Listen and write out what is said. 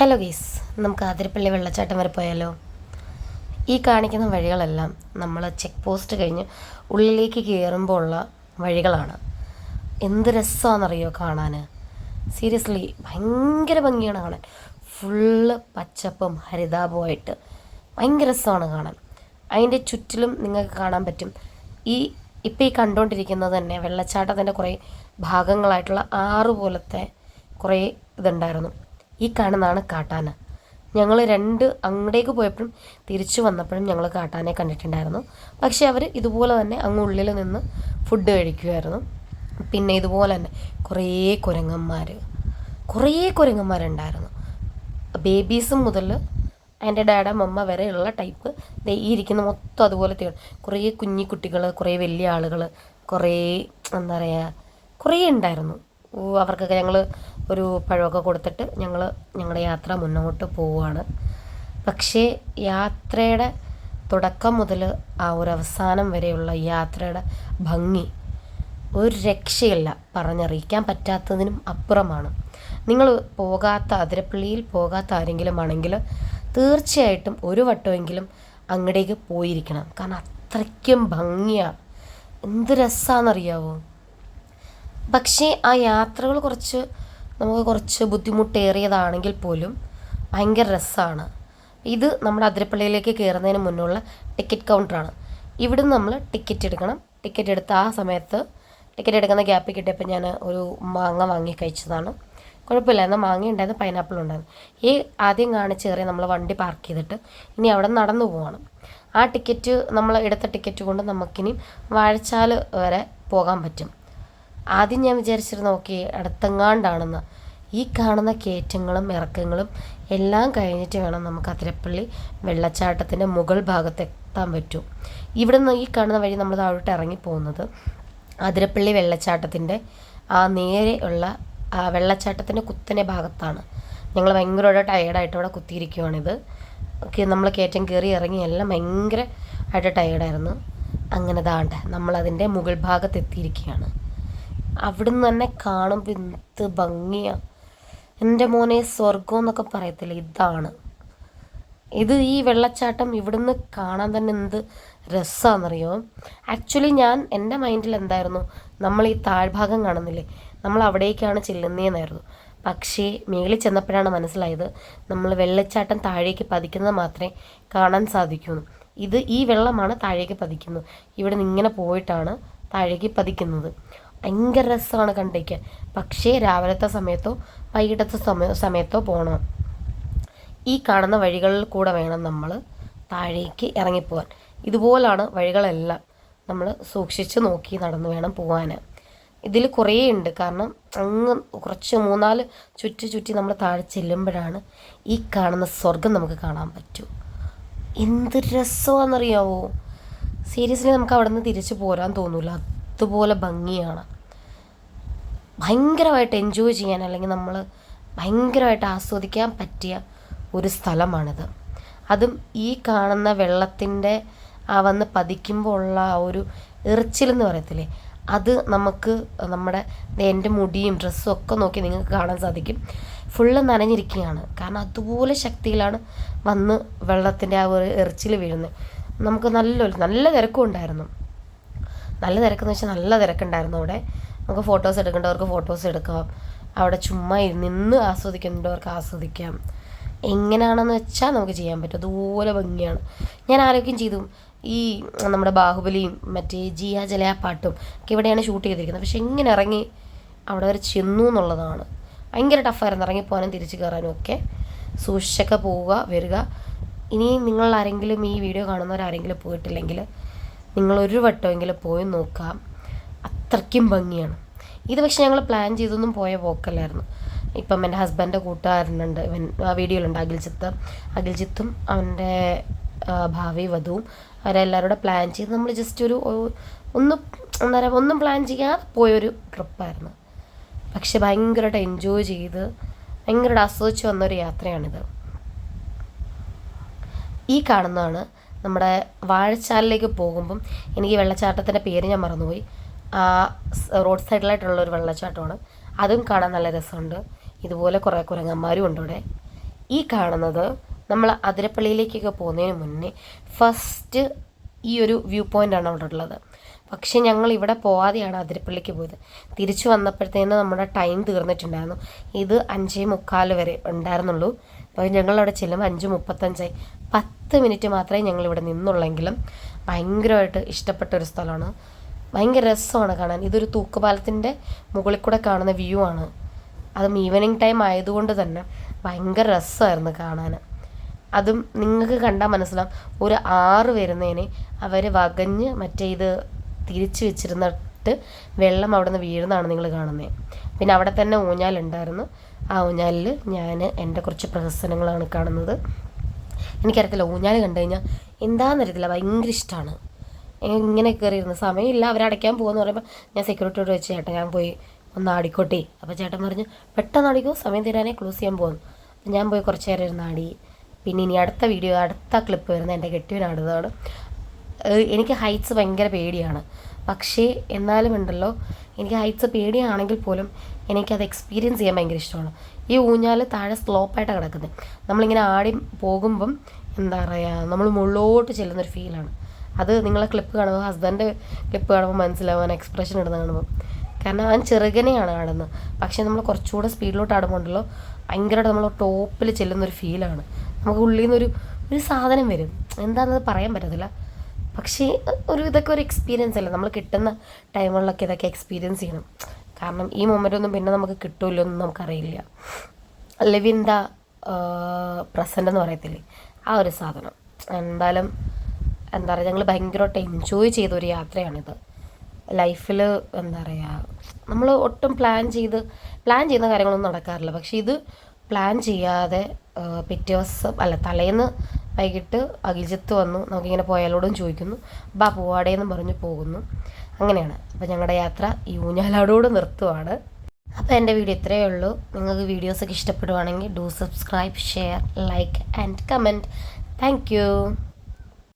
Hello ഗീസ് നമുക്ക് ആതിരപ്പള്ളി വെള്ളച്ചാട്ടം വരെ പോയാലോ? ഈ കാണിക്കുന്ന വഴികളെല്ലാം നമ്മൾ ചെക്ക് പോസ്റ്റ് കഴിഞ്ഞ് ഉള്ളിലേക്ക് കയറുമ്പോൾ ഉള്ള വഴികളാണ്. എന്ത് രസമാണെന്നറിയോ കാണാൻ സീരിയസ്ലി ഭയങ്കര ഭംഗിയാണ് കാണാൻ. ഫുള്ള് പച്ചപ്പും ഹരിതാപമായിട്ട് ഭയങ്കര രസമാണ് കാണാൻ. അതിന്റെ ചുറ്റിലും നിങ്ങൾക്ക് കാണാൻ പറ്റും. ഈ ഇപ്പോൾ ഈ കണ്ടുകൊണ്ടിരിക്കുന്നത് തന്നെ വെള്ളച്ചാട്ടത്തിന്റെ കുറേ ഭാഗങ്ങളായിട്ടുള്ള ആറ് പോലത്തെ കുറേ ഇതുണ്ടായിരുന്നു. ഈ കാണുന്നതാണ് കാട്ടാന. ഞങ്ങൾ രണ്ട് അങ്ങോട്ടേക്ക് പോയപ്പോഴും തിരിച്ചു വന്നപ്പോഴും ഞങ്ങൾ കാട്ടാനെ കണ്ടിട്ടുണ്ടായിരുന്നു. പക്ഷേ അവർ ഇതുപോലെ തന്നെ അങ്ങ് ഉള്ളിൽ നിന്ന് ഫുഡ് കഴിക്കുമായിരുന്നു പിന്നെ ഇതുപോലെ തന്നെ കുറേ കുരങ്ങന്മാർ കുറേ കുരങ്ങന്മാരുണ്ടായിരുന്നു. ബേബീസ് മുതൽ എന്റെ ഡാഡ മമ്മ ഉള്ള ടൈപ്പ്. ഈ ഇരിക്കുന്ന മൊത്തം അതുപോലെ കുറേ കുഞ്ഞി കുട്ടികൾ കുറേ വലിയ ആളുകൾ കുറേ എന്താ പറയുക കുറേ ഉണ്ടായിരുന്നു. അവർക്കൊക്കെ ഞങ്ങൾ ഒരു പഴമൊക്കെ കൊടുത്തിട്ട് ഞങ്ങൾ ഞങ്ങളുടെ യാത്ര മുന്നോട്ട് പോവുകയാണ് പക്ഷേ യാത്രയുടെ തുടക്കം മുതൽ ആ ഒരു അവസാനം വരെയുള്ള യാത്രയുടെ ഭംഗി ഒരു രക്ഷയില്ല. പറഞ്ഞറിയിക്കാൻ പറ്റാത്തതിനും അപ്പുറമാണ്. നിങ്ങൾ പോകാത്ത അതിരപ്പള്ളിയിൽ പോകാത്ത ആരെങ്കിലും ആണെങ്കിൽ തീർച്ചയായിട്ടും ഒരു വട്ടമെങ്കിലും അങ്ങടേക്ക് പോയിരിക്കണം. കാരണം അത്രയ്ക്കും ഭംഗിയാണ് എന്ത് രസമാണെന്നറിയാവോ പക്ഷേ ആ യാത്രകൾ കുറച്ച് നമുക്ക് കുറച്ച് ബുദ്ധിമുട്ടേറിയതാണെങ്കിൽ പോലും ഭയങ്കര രസമാണ് ഇത് നമ്മുടെ അതിരപ്പള്ളിയിലേക്ക് കയറുന്നതിന് മുന്നുള്ള ടിക്കറ്റ് കൗണ്ടറാണ്. ഇവിടെ നമ്മൾ ടിക്കറ്റ് എടുക്കണം. ടിക്കറ്റ് എടുത്ത ആ സമയത്ത് ടിക്കറ്റ് എടുക്കുന്ന ഗ്യാപ്പിൽ കിട്ടിയപ്പോൾ ഞാൻ ഒരു മാങ്ങ വാങ്ങി കഴിച്ചതാണ്. കുഴപ്പമില്ല എന്നാൽ മാങ്ങ ഉണ്ടായിരുന്നു പൈനാപ്പിൾ ഉണ്ടായിരുന്നു. ഈ ആദ്യം കാണിച്ച് കയറി നമ്മൾ വണ്ടി പാർക്ക് ചെയ്തിട്ട് ഇനി അവിടെ നടന്നു പോവാണ്. ആ ടിക്കറ്റ് നമ്മൾ എടുത്ത ടിക്കറ്റ് കൊണ്ട് നമുക്കിനി വാഴച്ചാൽ വരെ പോകാൻ പറ്റും. ആദ്യം ഞാൻ വിചാരിച്ചിരുന്നു ഓക്കെ അടുത്തെങ്ങാണ്ടാണെന്ന്. ഈ കാണുന്ന കയറ്റങ്ങളും ഇറക്കങ്ങളും എല്ലാം കഴിഞ്ഞിട്ട് വേണം നമുക്ക് അതിരപ്പള്ളി വെള്ളച്ചാട്ടത്തിന്റെ മുകൾ ഭാഗത്ത് എത്താൻ പറ്റൂ. ഇവിടെ നിന്ന് ഈ കാണുന്ന വഴി നമ്മൾ താഴോട്ട് ഇറങ്ങി പോകുന്നത് അതിരപ്പള്ളി വെള്ളച്ചാട്ടത്തിന്റെ ആ നേരെ ഉള്ള ആ വെള്ളച്ചാട്ടത്തിന്റെ കുത്തനെ ഭാഗത്താണ്. ഞങ്ങൾ ഭയങ്കരമായിട്ട് ടയേർഡായിട്ട് അവിടെ കുത്തിയിരിക്കുവാണിത്. നമ്മൾ കയറ്റം കയറി ഇറങ്ങി എല്ലാം ഭയങ്കര ആയിട്ട് ടയേർഡായിരുന്നു അങ്ങനെ ദാണ്ട് നമ്മളതിന്റെ മുകൾ ഭാഗത്ത് എത്തിയിരിക്കുകയാണ്. അവിടുന്ന് തന്നെ കാണുമ്പോൾ എന്ത് ഭംഗിയാണ് എന്റെ മോനെ സ്വർഗം എന്നൊക്കെ പറയത്തില്ല ഇതാണ്. ഇത് ഈ വെള്ളച്ചാട്ടം ഇവിടുന്ന് കാണാൻ തന്നെ എന്ത് രസമാണെന്നറിയോ ആക്ച്വലി ഞാൻ എന്റെ മൈൻഡിൽ എന്തായിരുന്നു നമ്മൾ ഈ താഴ്ഭാഗം കാണുന്നില്ലേ നമ്മൾ അവിടേക്കാണ് ചെല്ലുന്നതെന്നായിരുന്നു പക്ഷേ മേളിൽ ചെന്നപ്പോഴാണ് മനസ്സിലായത് നമ്മൾ വെള്ളച്ചാട്ടം താഴേക്ക് പതിക്കുന്നത് മാത്രമേ കാണാൻ സാധിക്കുള്ളൂ. ഇത് ഈ വെള്ളമാണ് താഴേക്ക് പതിക്കുന്നത്. ഇവിടെ നിന്ന് ഇങ്ങനെ പോയിട്ടാണ് താഴേക്ക് പതിക്കുന്നത്. ഭയങ്കര രസമാണ് കണ്ടിരിക്കാൻ പക്ഷേ രാവിലത്തെ സമയത്തോ വൈകിട്ടത്തെ സമയ സമയത്തോ പോകണം ഈ കാണുന്ന വഴികളിൽ കൂടെ വേണം നമ്മൾ താഴേക്ക് ഇറങ്ങിപ്പോവാൻ. ഇതുപോലാണ് വഴികളെല്ലാം നമ്മൾ സൂക്ഷിച്ച് നോക്കി നടന്നു വേണം പോകാൻ ഇതിൽ കുറേ ഉണ്ട്. കാരണം അങ്ങ് കുറച്ച് മൂന്നാൽ ചുറ്റി ചുറ്റി നമ്മൾ താഴെ ചെല്ലുമ്പോഴാണ് ഈ കാണുന്ന സ്വർഗം നമുക്ക് കാണാൻ പറ്റൂ. എന്ത് രസമാണെന്നറിയാവോ? സീരിയസ്ലി നമുക്ക് അവിടെ നിന്ന് തിരിച്ചു പോരാൻ തോന്നില്ല അതുപോലെ ഭംഗിയാണ്. ഭയങ്കരമായിട്ട് എൻജോയ് ചെയ്യാൻ അല്ലെങ്കിൽ നമ്മൾ ഭയങ്കരമായിട്ട് ആസ്വദിക്കാൻ പറ്റിയ ഒരു സ്ഥലമാണിത്. അതും ഈ കാണുന്ന വെള്ളത്തിന്റെ ആ വന്ന് പതിക്കുമ്പോൾ ഉള്ള ആ ഒരു എറിച്ചിലെന്ന് പറയത്തില്ലേ? അത് നമുക്ക് നമ്മുടെ എന്റെ മുടിയും ഡ്രസ്സും ഒക്കെ നോക്കി നിങ്ങൾക്ക് കാണാൻ സാധിക്കും. ഫുള്ള് നനഞ്ഞിരിക്കുകയാണ്. കാരണം അതുപോലെ ശക്തിയിലാണ് വന്ന് വെള്ളത്തിന്റെ ആ ഒരു എറിച്ചിൽ വീഴുന്നത്. നമുക്ക് നല്ലൊരു നല്ല തിരക്കും ഉണ്ടായിരുന്നു. നല്ല തിരക്കെന്ന് വെച്ചാൽ നല്ല തിരക്കുണ്ടായിരുന്നു അവിടെ. നമുക്ക് ഫോട്ടോസ് എടുക്കേണ്ടവർക്ക് ഫോട്ടോസ് എടുക്കാം. അവിടെ ചുമ്മാ നിന്ന് ആസ്വദിക്കേണ്ടവർക്ക് ആസ്വദിക്കാം. എങ്ങനെയാണെന്ന് വെച്ചാൽ നമുക്ക് ചെയ്യാൻ പറ്റും. അതുപോലെ ഭംഗിയാണ്. ഞാൻ ആരോഗ്യം ചെയ്തു. ഈ നമ്മുടെ ബാഹുബലിയും മറ്റേ ജിയ ജലയ പാട്ടും ഒക്കെ ഇവിടെയാണ് ഷൂട്ട് ചെയ്തിരിക്കുന്നത്. പക്ഷെ എങ്ങനെ ഇറങ്ങി അവിടെ വരെ ചെന്നു എന്നുള്ളതാണ്. ഭയങ്കര ടഫായിരുന്നു ഇറങ്ങി പോകാനും തിരിച്ച് കയറാനും ഒക്കെ. സൂക്ഷിച്ചൊക്കെ പോവുക വരിക. ഇനി നിങ്ങൾ ആരെങ്കിലും ഈ വീഡിയോ കാണുന്നവരാരെങ്കിലും പോയിട്ടില്ലെങ്കിൽ നിങ്ങൾ ഒരു വട്ടമെങ്കിലും പോയി നോക്കാം. അത്രയ്ക്കും ഭംഗിയാണ്. ഇത് പക്ഷേ ഞങ്ങൾ പ്ലാൻ ചെയ്തൊന്നും പോയ പോക്കല്ലായിരുന്നു. ഇപ്പം എന്റെ ഹസ്ബൻഡിന്റെ കൂട്ടുകാരനുണ്ട്. ഇവൻ ആ വീഡിയോയിലുണ്ട്. അഖിൽജിത്ത്. അഖിൽജിത്തും അവന്റെ ഭാവി വധുവും അവരെല്ലാവരും പ്ലാൻ ചെയ്ത് നമ്മൾ ജസ്റ്റ് ഒരു ഒന്ന് പറയുക ഒന്നും പ്ലാൻ ചെയ്യാതെ പോയൊരു ട്രിപ്പായിരുന്നു പക്ഷെ ഭയങ്കരമായിട്ട് എൻജോയ് ചെയ്ത് ഭയങ്കരമായിട്ട് ആസ്വദിച്ച് വന്നൊരു യാത്രയാണിത്. ഈ കാണുന്നതാണ് നമ്മുടെ വാഴച്ചാലിലേക്ക് പോകുമ്പം എനിക്ക് വെള്ളച്ചാട്ടത്തിന്റെ പേര് ഞാൻ മറന്നുപോയി. റോഡ് സൈഡിലായിട്ടുള്ള ഒരു വെള്ളച്ചാട്ടമാണ്. അതും കാണാൻ നല്ല രസമുണ്ട്. ഇതുപോലെ കുറേ കുരങ്ങന്മാരും ഉണ്ട് ഇവിടെ. ഈ കാണുന്നത് നമ്മൾ അതിരപ്പള്ളിയിലേക്കൊക്കെ പോകുന്നതിന് മുന്നേ ഫസ്റ്റ് ഈ ഒരു വ്യൂ പോയിന്റാണ് അവിടെ ഉള്ളത്. പക്ഷേ ഞങ്ങൾ ഇവിടെ പോവാതെയാണ് അതിരപ്പള്ളിക്ക് പോയത്. തിരിച്ചു വന്നപ്പോഴത്തേന് നമ്മുടെ ടൈം തീർന്നിട്ടുണ്ടായിരുന്നു. ഇത് അഞ്ചേ മുക്കാൽ വരെ ഉണ്ടായിരുന്നുള്ളൂ. അപ്പോൾ ഞങ്ങളവിടെ ചെല്ലുമ്പോൾ അഞ്ച് മുപ്പത്തഞ്ചായി പത്ത് മിനിറ്റ് മാത്രമേ ഞങ്ങളിവിടെ നിന്നുള്ളെങ്കിലും ഭയങ്കരമായിട്ട് ഇഷ്ടപ്പെട്ട ഒരു സ്ഥലമാണ്. ഭയങ്കര രസമാണ് കാണാൻ. ഇതൊരു തൂക്കുപാലത്തിന്റെ മുകളിൽ കൂടെ കാണുന്ന വ്യൂ ആണ്. അതും ഈവനിങ് ടൈം ആയതുകൊണ്ട് തന്നെ ഭയങ്കര രസമായിരുന്നു കാണാൻ. അതും നിങ്ങൾക്ക് കണ്ടാൽ മനസ്സിലാവും. ഒരു ആറ് വരുന്നതിന് അവർ വകഞ്ഞ് മറ്റേ ഇത് തിരിച്ച് വെച്ചിരുന്നിട്ട് വെള്ളം അവിടെ നിന്ന് വീഴുന്നതാണ് നിങ്ങൾ കാണുന്നത്. പിന്നെ അവിടെ തന്നെ ഊഞ്ഞാലുണ്ടായിരുന്നു. ആ ഊഞ്ഞാലിൽ ഞാൻ എന്റെ കുറച്ച് പ്രഹസനങ്ങളാണ് കാണുന്നത്. എനിക്കറിയത്തില്ല ഊഞ്ഞാൽ കണ്ടു കഴിഞ്ഞാൽ എന്താണെന്നറിയത്തില്ല ഭയങ്കര ഇഷ്ടമാണ് ഇങ്ങനെ കയറിയിരുന്ന സമയമില്ല അവരടയ്ക്കാൻ പോകുമെന്ന് പറയുമ്പോൾ ഞാൻ സെക്യൂരിറ്റിയോട് വെച്ച് ചേട്ടൻ ഞാൻ പോയി ഒന്ന് ആടിക്കോട്ടെ? അപ്പോൾ ചേട്ടൻ പറഞ്ഞു പെട്ടെന്ന് ആടിക്കോ സമയം തീരാനേ ക്ലോസ് ചെയ്യാൻ പോകുന്നു. അപ്പം ഞാൻ പോയി കുറച്ച് നേരം ഇരുന്ന് ആടി. പിന്നെ ഇനി അടുത്ത വീഡിയോ അടുത്ത ക്ലിപ്പ് വരുന്നത് എന്റെ കെട്ടിയവനാടുന്നതാണ്. എനിക്ക് ഹൈറ്റ്സ് ഭയങ്കര പേടിയാണ്. പക്ഷേ എന്നാലും ഉണ്ടല്ലോ എനിക്ക് ഹൈറ്റ്സ് പേടിയാണെങ്കിൽ പോലും എനിക്കത് എക്സ്പീരിയൻസ് ചെയ്യാൻ ഭയങ്കര ഇഷ്ടമാണ്. ഈ ഊഞ്ഞാൽ താഴെ സ്ലോപ്പായിട്ടാണ് കിടക്കുന്നത് നമ്മളിങ്ങനെ ആടി പോകുമ്പം എന്താ പറയുക നമ്മൾ മുകളിലോട്ട് ചെല്ലുന്നൊരു ഫീലാണ് അത് നിങ്ങളെ ക്ലിപ്പ് കാണുമ്പോൾ ഹസ്ബൻഡ് ക്ലിപ്പ് കാണുമ്പോൾ മനസ്സിലാവും എക്സ്പ്രഷൻ ഇടുന്ന കാണുമ്പോൾ കാരണം അവൻ ചെറുകനെയാണ് ആടുന്നത്. പക്ഷേ നമ്മൾ കുറച്ചുകൂടെ സ്പീഡിലോട്ട് ആടുമ്പോണ്ടല്ലോ ഭയങ്കരമായിട്ട് നമ്മൾ ടോപ്പിൽ ചെല്ലുന്നൊരു ഫീലാണ് നമുക്ക് ഉള്ളിൽ നിന്നൊരു ഒരു സാധനം വരും. എന്താണെന്നത് പറയാൻ പറ്റത്തില്ല. പക്ഷേ ഒരു ഇതൊക്കെ ഒരു എക്സ്പീരിയൻസ് അല്ലേ? നമ്മൾ കിട്ടുന്ന ടൈമുകളിലൊക്കെ ഇതൊക്കെ എക്സ്പീരിയൻസ് ചെയ്യണം. കാരണം ഈ മൊമെന്റ് ഒന്നും പിന്നെ നമുക്ക് കിട്ടുമല്ലോ എന്ന് നമുക്കറിയില്ല. ലിവ് ദ പ്രസന്റ് എന്ന് പറയത്തില്ലേ? ആ ഒരു സാധനം. എന്തായാലും എന്താ പറയുക ഞങ്ങൾ ഭയങ്കരമായിട്ട് എൻജോയ് ചെയ്ത ഒരു യാത്രയാണിത്. ലൈഫിൽ എന്താ പറയുക നമ്മൾ ഒട്ടും പ്ലാൻ ചെയ്ത് പ്ലാൻ ചെയ്യുന്ന കാര്യങ്ങളൊന്നും നടക്കാറില്ല. പക്ഷേ ഇത് പ്ലാൻ ചെയ്യാതെ പിറ്റേ ദിവസം അല്ല തലേന്ന് വൈകിട്ട് അഖിൽജിത്ത് വന്നു. നമുക്കിങ്ങനെ പോയാലോടും ചോദിക്കുന്നു. ബാ പോവാടേന്നും പറഞ്ഞ് പോകുന്നു. അങ്ങനെയാണ്. അപ്പോൾ ഞങ്ങളുടെ യാത്ര ഈ ഊഞ്ഞാലാടോട് നിർത്തുവാണ്. അപ്പോൾ എന്റെ വീഡിയോ ഇത്രയേ ഉള്ളൂ. നിങ്ങൾക്ക് വീഡിയോസൊക്കെ ഇഷ്ടപ്പെടുവാണെങ്കിൽ do subscribe share like and comment. Thank